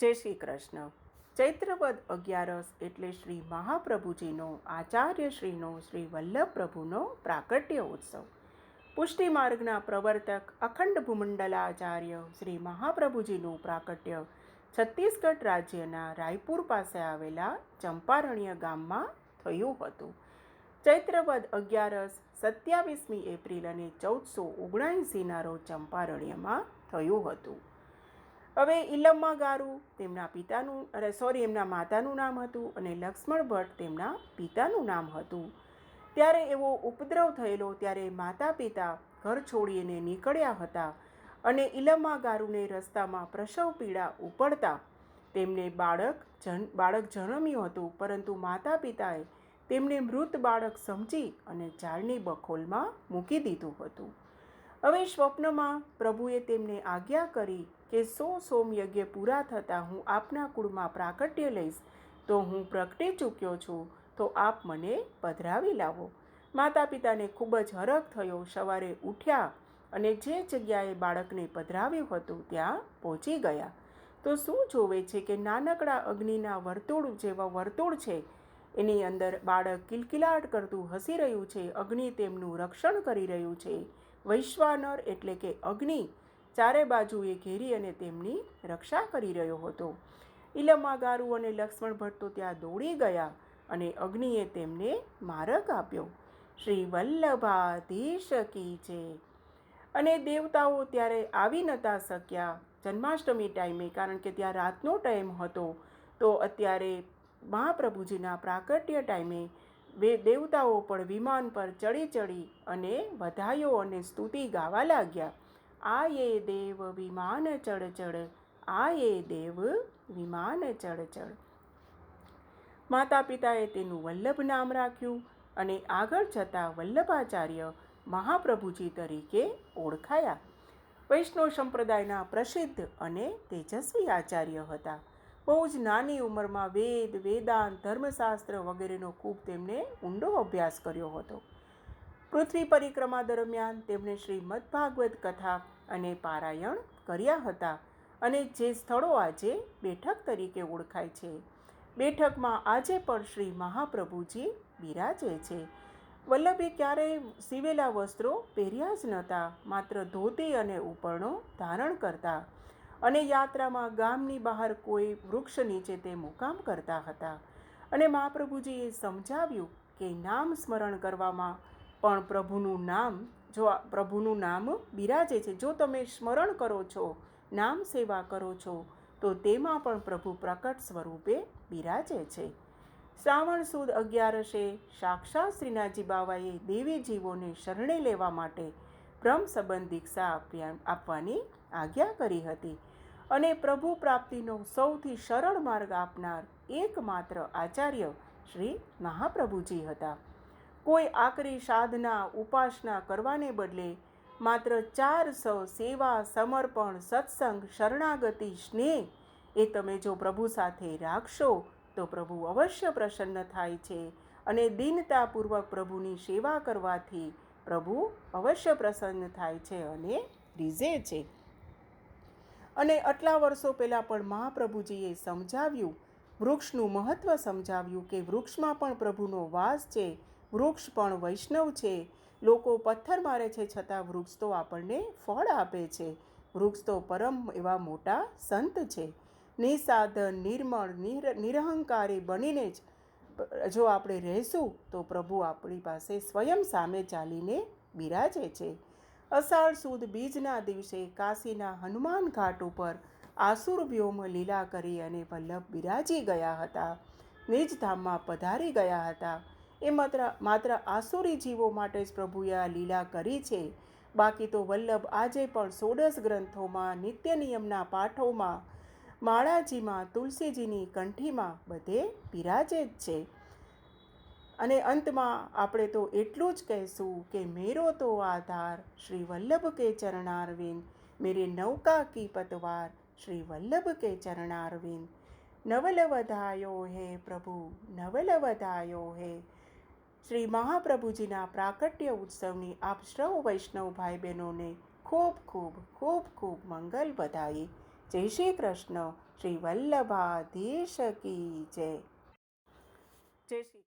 જય શ્રી કૃષ્ણ. ચૈત્રવદ અગિયારસ એટલે શ્રી મહાપ્રભુજીનો આચાર્યશ્રીનો શ્રી વલ્લભ પ્રભુનો પ્રાકટ્ય ઉત્સવ પુષ્ટિ માર્ગના પ્રવર્તક, અખંડ ભૂમંડલાચાર્ય શ્રી મહાપ્રભુજીનું પ્રાકટ્ય છત્તીસગઢ રાજ્યના રાયપુર પાસે આવેલા ચંપારણ્ય ગામમાં થયું હતું. ચૈત્રવદ અગિયારસ સત્યાવીસમી એપ્રિલ અને ચૌદસો ઓગણસીના રોજ ચંપારણ્યમાં થયું હતું. હવે ઇલમ્મા ગારુ, તેમના પિતાનું, અરે સોરી એમના માતાનું નામ હતું અને લક્ષ્મણ ભટ્ટ તેમના પિતાનું નામ હતું. ત્યારે એવો ઉપદ્રવ થયેલો ત્યારે માતા પિતા ઘર છોડીને નીકળ્યા હતા અને ઇલમ્મા ગારુને રસ્તામાં પ્રસવ પીડા ઉપડતા. તેમને બાળક જન, બાળક જન્મ્યું હતું, પરંતુ માતા પિતાએ તેમને મૃત બાળક સમજી અને ઝાડની બખોલમાં મૂકી દીધું હતું. હવે સ્વપ્નમાં પ્રભુએ તેમને આજ્ઞા કરી કે સો સોમયજ્ઞ પૂરા થતાં હું આપના કુળમાં પ્રાકટ્ય લઈશ. તો હું પ્રગટી ચૂક્યો છું, તો આપ મને પધરાવી લાવો. માતા પિતાને ખૂબ જ હરખ થયો. સવારે ઉઠ્યા અને જે જગ્યાએ બાળકને પધરાવ્યું હતું ત્યાં પહોંચી ગયા. તો શું જોવે છે કે નાનકડા અગ્નિના વર્તુળ જેવા વર્તુળ છે? એની અંદર બાળક કિલકિલાટ કરતું હસી રહ્યું છે. અગ્નિ તેમનું રક્ષણ કરી રહ્યું છે. વૈશ્વાનર એટલે કે અગ્નિ ચારે બાજુએ ઘેરી અને તેમની રક્ષા કરી રહ્યો હતો. ઇલમાગારુ અને લક્ષ્મણ ભટ્ટ તો ત્યાં દોડી ગયા અને અગ્નિએ તેમને મારક આપ્યો. શ્રી વલ્લભાધીશ કી છે અને દેવતાઓ ત્યારે આવી નતા શક્યા જન્માષ્ટમી ટાઈમે, કારણ કે ત્યાં રાતનો ટાઈમ હતો. તો અત્યારે મહાપ્રભુજીના પ્રાકટ્ય ટાઈમે બે દેવતાઓ પણ વિમાન પર ચડી ચડી અને વધાયો અને સ્તુતિ ગાવા લાગ્યા. આ એ દેવ વિમાન ચડ ચડ આ એ દેવ વિમાન ચડ ચડ માતા પિતાએ તેનું વલ્લભ નામ રાખ્યું અને આગળ જતાં વલ્લભાચાર્ય મહાપ્રભુજી તરીકે ઓળખાયા. વૈષ્ણવ સંપ્રદાયના પ્રસિદ્ધ અને તેજસ્વી આચાર્ય હતા. બહુ જ નાની ઉંમરમાં વેદ, વેદાંત, ધર્મશાસ્ત્ર વગેરેનો ખૂબ તેમણે ઊંડો અભ્યાસ કર્યો હતો. પૃથ્વી પરિક્રમા દરમિયાન તેમણે શ્રીમદ ભાગવત કથા અને પારાયણ કર્યા હતા અને જે સ્થળો આજે બેઠક તરીકે ઓળખાય છે. બેઠકમાં આજે પણ શ્રી મહાપ્રભુજી બિરાજે છે. વલ્લભે ક્યારેય સીવેલા વસ્ત્રો પહેર્યા જ નહોતા, માત્ર ધોતી અને ઉપરણો ધારણ કરતા અને યાત્રામાં ગામની બહાર કોઈ વૃક્ષ નીચે તે મુકામ કરતા હતા. અને મહાપ્રભુજીએ સમજાવ્યું કે નામ સ્મરણ કરવામાં પણ પ્રભુનું નામ, જો પ્રભુનું નામ બિરાજે છે, જો તમે સ્મરણ કરો છો, નામ સેવા કરો છો, તો તેમાં પણ પ્રભુ પ્રકટ સ્વરૂપે બિરાજે છે. શ્રાવણ સુદ અગિયારસે સાક્ષાત શ્રીનાજી બાવાએ દેવી જીવોને શરણે લેવા માટે બ્રહ્મ સંબંધ દીક્ષા આપવાની આજ્ઞા કરી હતી. અને પ્રભુ પ્રાપ્તિનો સૌથી સરળ માર્ગ આપનાર એકમાત્ર આચાર્ય શ્રી મહાપ્રભુજી હતા. કોઈ આકરી સાધના, ઉપાસના કરવાને બદલે માત્ર ચાર સ સેવા, સમર્પણ, સત્સંગ, શરણાગતિ, સ્નેહ એ તમે જો પ્રભુ સાથે રાખશો, તો પ્રભુ અવશ્ય પ્રસન્ન થાય છે અને દીનતાપૂર્વક પ્રભુની સેવા કરવાથી પ્રભુ અવશ્ય પ્રસન્ન થાય છે અને રીઝે છે. અને આટલા વર્ષો પહેલાં પણ મહાપ્રભુજીએ સમજાવ્યું, વૃક્ષનું મહત્ત્વ સમજાવ્યું કે વૃક્ષમાં પણ પ્રભુનો વાસ છે, વૃક્ષ પણ વૈષ્ણવ છે. લોકો પથ્થર મારે છે છતાં વૃક્ષ તો આપણને ફળ આપે છે. વૃક્ષ તો પરમ એવા મોટા સંત છે. નિસાધન નિર્મળ નિરહંકારી બનીને જ જો આપણે રહેશું તો પ્રભુ આપણી પાસે સ્વયં સામે ચાલીને બિરાજે છે. અષાઢ સુદ બીજના દિવસે કાશીના હનુમાન ઘાટ ઉપર આસુર વ્યોમ લીલા કરી અને વલ્લભ બિરાજી ગયા હતા. નિજધામમાં પધારી ગયા હતા. એ માત્ર માત્ર આસુરી જીવો માટે જ પ્રભુએ આ લીલા કરી છે. બાકી તો વલ્લભ આજે પણ સોડસ ગ્રંથોમાં, નિત્ય નિયમના પાઠોમાં, માળાજીમાં, તુલસીજીની કંઠીમાં બધે બિરાજે જ છે. અને અંતમાં આપણે તો એટલું જ કહેશું કે મેરો તો આધાર શ્રી વલ્લભ કે ચરણારવિંદ, મેરે નૌકા કી પતવાર શ્રી વલ્લભ કે ચરણારવિંદ. નવલ વધાયો હે પ્રભુ નવલ વધાયો હે. શ્રી મહાપ્રભુજીના પ્રાકટ્ય ઉત્સવની આપ સૌ વૈષ્ણવ ભાઈ બહેનોને ખૂબ ખૂબ ખૂબ ખૂબ મંગલ વધાઈ જય શ્રી કૃષ્ણ. શ્રી વલ્લભાધીશ કી જય. જય શ્રી